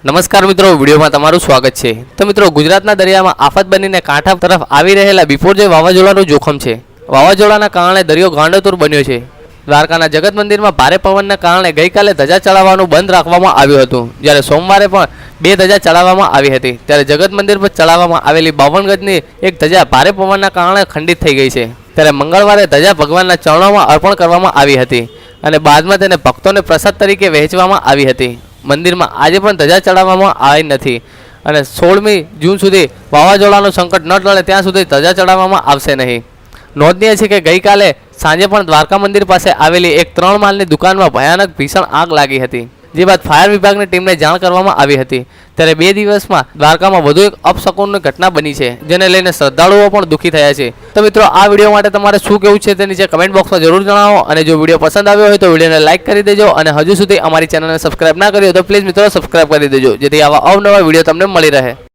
નમસ્કાર મિત્રો, વિડીયોમાં તમારું સ્વાગત છે. તો મિત્રો, ગુજરાતના દરિયામાં આફત બનીને કાંઠા તરફ આવી રહેલા બિપોરજય વાવાઝોડાનું જોખમ છે, વાવાઝોડાના કારણે દરિયો ગાંડોતુર બન્યો છે. દ્વારકાના જગત મંદિરમાં ભારે પવનના કારણે ગઈકાલે ધજા ચડાવવાનું બંધ રાખવામાં આવ્યું હતું. જ્યારે સોમવારે પણ બે ધજા ચડાવવામાં આવી હતી. ત્યારે જગત મંદિર પર ચડાવવામાં આવેલી બાવન ગજની એક ધજા ભારે પવનના કારણે ખંડિત થઈ ગઈ છે. ત્યારે મંગળવારે ધજા ભગવાનના ચરણોમાં અર્પણ કરવામાં આવી હતી અને બાદમાં તેને ભક્તોને પ્રસાદ તરીકે વહેંચવામાં આવી હતી. મંદિરમાં આજે પણ ધજા ચડાવવામાં આવી નથી. અને સોળમી જૂન સુધી વાવાઝોડાનું સંકટ ન ટળે ત્યાં સુધી ધજા ચડાવવામાં આવશે નહીં. નોંધનીય છે કે ગઈકાલે સાંજે પણ દ્વારકા મંદિર પાસે આવેલી એક ત્રણ માલની દુકાનમાં ભયાનક ભીષણ આગ લાગી હતી. જે બાદ ફાયર વિભાગની ટીમને જાણ કરવામાં આવી હતી, ત્યારે બે દિવસમાં દ્વારકામાં વધુ એક અપશકુનની ઘટના બની છે, જેને લઈને શ્રદ્ધાળુઓ પણ દુઃખી થયા છે. તો મિત્રો, આ વીડિયો માટે તમારે શું કહેવું છે તે નીચે કમેન્ટ બોક્સમાં જરૂર જણાવો અને જો વીડિયો પસંદ આવ્યો હોય તો વિડીયોને લાઇક કરી દેજો અને હજુ સુધી અમારી ચેનલને સબસ્ક્રાઇબ ના કરી તો પ્લીઝ મિત્રો સબસ્ક્રાઇબ કરી દેજો, જેથી આવા અવનવા વીડિયો તમને મળી રહે.